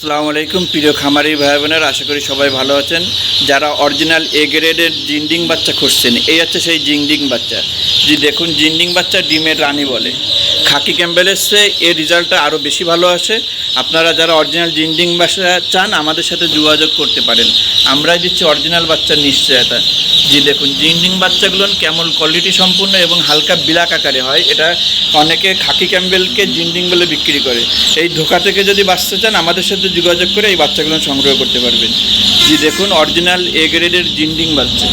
আসসালামু আলাইকুম, প্রিয় খামারি ভাই বোনের, আশা করি সবাই ভালো আছেন। যারা অরিজিনাল এ গ্রেডের জিন্ডিং বাচ্চা খুঁজছেন, এই হচ্ছে সেই জিন্ডিং বাচ্চা। যে দেখুন, জিন্ডিং বাচ্চা ডিমের রানী বলে। খাকি ক্যাম্বেলের চেয়ে এর রেজাল্টটা আরও বেশি ভালো আসে আপনারা যারা অরিজিনাল জিন্ডিং বাচ্চা চান, আমাদের সাথে যোগাযোগ করতে পারেন। আমরাই দিচ্ছি অরিজিনাল বাচ্চার নিশ্চয়তা। জি, দেখুন, জিন্ডিং বাচ্চাগুলো কেমন কোয়ালিটি সম্পূর্ণ এবং হালকা বিলাক আকারে হয়, এটা অনেকে খাকি ক্যাম্বেলকে জিন্ডিং বলে বিক্রি করে। এই ধোকা থেকে যদি বাঁচতে চান, আমাদের সাথে যোগাযোগ করে এই বাচ্চাগুলো সংগ্রহ করতে পারবেন। জি, দেখুন, অরিজিনাল এ গ্রেডের জিন্ডিং বাচ্চা।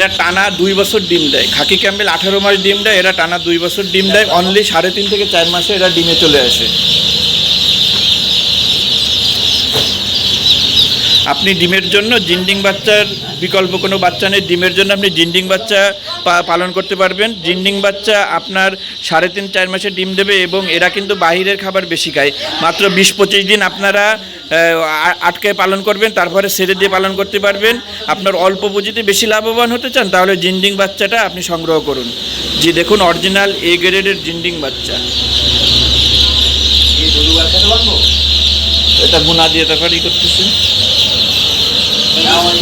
এরা টানা দুই বছর ডিম দেয়। খাকি ক্যাম্বেল আঠারো মাস ডিম দেয়, এরা টানা দুই বছর ডিম দেয়। অনলি সাড়ে তিন থেকে চার মাসে এরা ডিমে চলে আসে। আপনি ডিমের জন্য জিন্ডিং বাচ্চার বিকল্প কোনো বাচ্চা নেই। ডিমের জন্য আপনি জিন্ডিং বাচ্চা পালন করতে পারবেন। জিন্ডিং বাচ্চা আপনার সাড়ে তিন, চার মাসে ডিম দেবে এবং এরা কিন্তু বাহিরের খাবার বেশি খায়। মাত্র বিশ পঁচিশ দিন আপনারা আটকে পালন করবেন, তারপরে ছেড়ে দিয়ে পালন করতে পারবেন। আপনার অল্প পুঁজিতে বেশি লাভবান হতে চান, তাহলে জিন্ডিং বাচ্চাটা আপনি সংগ্রহ করুন। যে দেখুন, অরিজিনাল এ গ্রেডের জিন্ডিং বাচ্চা। এটা গুণা দিয়ে তারপর ই করতেছে।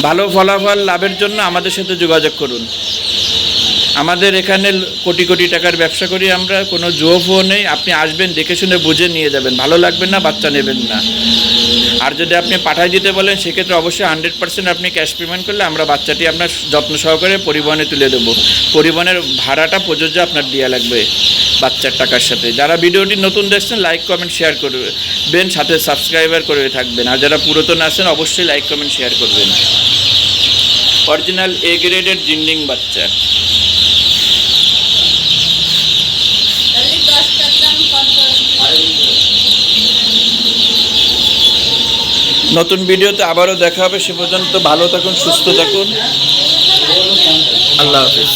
ভালো ফলাফল, লাভের জন্য আমাদের সাথে যোগাযোগ করুন। আমাদের এখানে কোটি কোটি টাকার ব্যবসা করি আমরা, কোনো জোফও নেই। আপনি আসবেন, দেখে শুনে বুঝে নিয়ে যাবেন। ভালো লাগবে না, বাচ্চা নেবেন না। আর যদি আপনি পাঠাই দিতে বলেন, সেক্ষেত্রে অবশ্যই হান্ড্রেড পার্সেন্ট আপনি ক্যাশ পেমেন্ট করলে আমরা বাচ্চাটি আপনার যত্ন সহকারে পরিবহনে তুলে দেবো। পরিবহনের ভাড়াটা, প্রযোজ্য আপনার দেওয়া লাগবে বাচ্চার টাকার সাথে। যারা ভিডিওটি নতুন দেখছেন লাইক কমেন্ট শেয়ার করবেন। সাথে সাবস্ক্রাইবার করে থাকবেন। আর যারা পুরাতন আছেন, অবশ্যই লাইক কমেন্ট শেয়ার করবেন। অরিজিনাল এ গ্রেডের জিন্ডিং বাচ্চা। নতুন ভিডিওতে আবারও দেখা হবে সে পর্যন্ত ভালো থাকুন সুস্থ থাকুন। আল্লাহ হাফিজ।